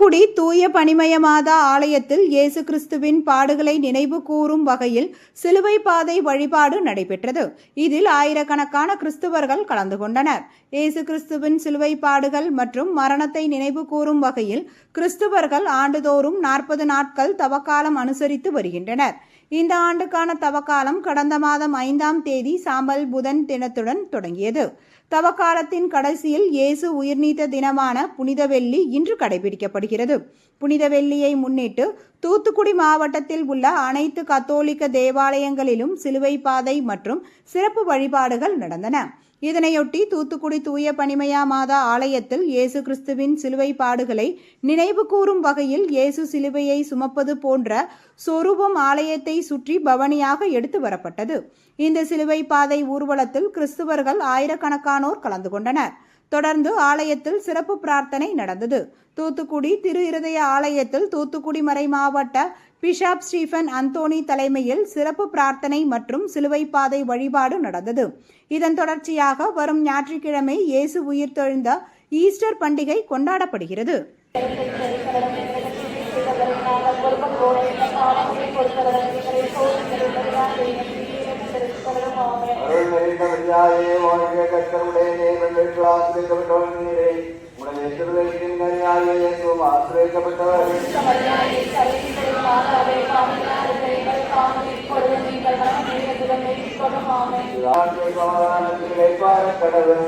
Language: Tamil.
குடி தூய பணிமயமாதா ஆலயத்தில் இயேசு கிறிஸ்துவின் பாடுகளை நினைவு கூறும் வகையில் சிலுவை பாதை வழிபாடு நடைபெற்றது. இதில் ஆயிரக்கணக்கான கிறிஸ்துவர்கள் கலந்து கொண்டனர். இயேசு கிறிஸ்துவின் சிலுவை பாடுகள் மற்றும் மரணத்தை நினைவு கூறும் வகையில் கிறிஸ்துவர்கள் ஆண்டுதோறும் நாற்பது நாட்கள் தவக்காலம் அனுசரித்து வருகின்றனர். இந்த ஆண்டுக்கான தவக்காலம் கடந்த மாதம் ஐந்தாம் தேதி சாம்பல் புதன் தினத்துடன் தொடங்கியது. தவக்காலத்தின் கடைசியில் இயேசு உயிர்நீத்த தினமான புனித வெள்ளி இன்று கடைபிடிக்கப்படுகிறது. புனித வெள்ளியை முன்னிட்டு தூத்துக்குடி மாவட்டத்தில் உள்ள அனைத்து கத்தோலிக்க தேவாலயங்களிலும் சிலுவை பாதை மற்றும் சிறப்பு வழிபாடுகள் நடந்தன. இதனையொட்டி தூத்துக்குடி தூய பனிமயா மாதா ஆலயத்தில் இயேசு கிறிஸ்துவின் சிலுவை பாடுகளை நினைவு கூறும் வகையில் இயேசு சிலுவையை சுமப்பது போன்ற சொரூபம் ஆலயத்தை சுற்றி பவனியாக எடுத்து வரப்பட்டது. இந்த சிலுவை பாதை ஊர்வலத்தில் கிறிஸ்துவர்கள் ஆயிரக்கணக்கானோர் கலந்து கொண்டனர். தொடர்ந்து ஆலயத்தில் சிறப்பு பிரார்த்தனை நடந்தது. தூத்துக்குடி திரு இருதய ஆலயத்தில் தூத்துக்குடி மறை மாவட்ட பிஷாப் ஸ்டீஃபன் அந்தோனி தலைமையில் சிறப்பு பிரார்த்தனை மற்றும் சிலுவை பாதை வழிபாடு நடந்தது. இதன் தொடர்ச்சியாக வரும் ஞாயிற்றுக்கிழமை இயேசு உயிர்த்தெழுந்த ஈஸ்டர் பண்டிகை கொண்டாடப்படுகிறது. மரியாதையே வாழ்க கத்தருடைய தேவர்கள் ஆசிரியப்பட்டவர்கள் நீரே உடனே திருவிழத்தின் மரியாதையை இயேசுவும் ஆசிரியப்பட்டவர்கள் கடவுள்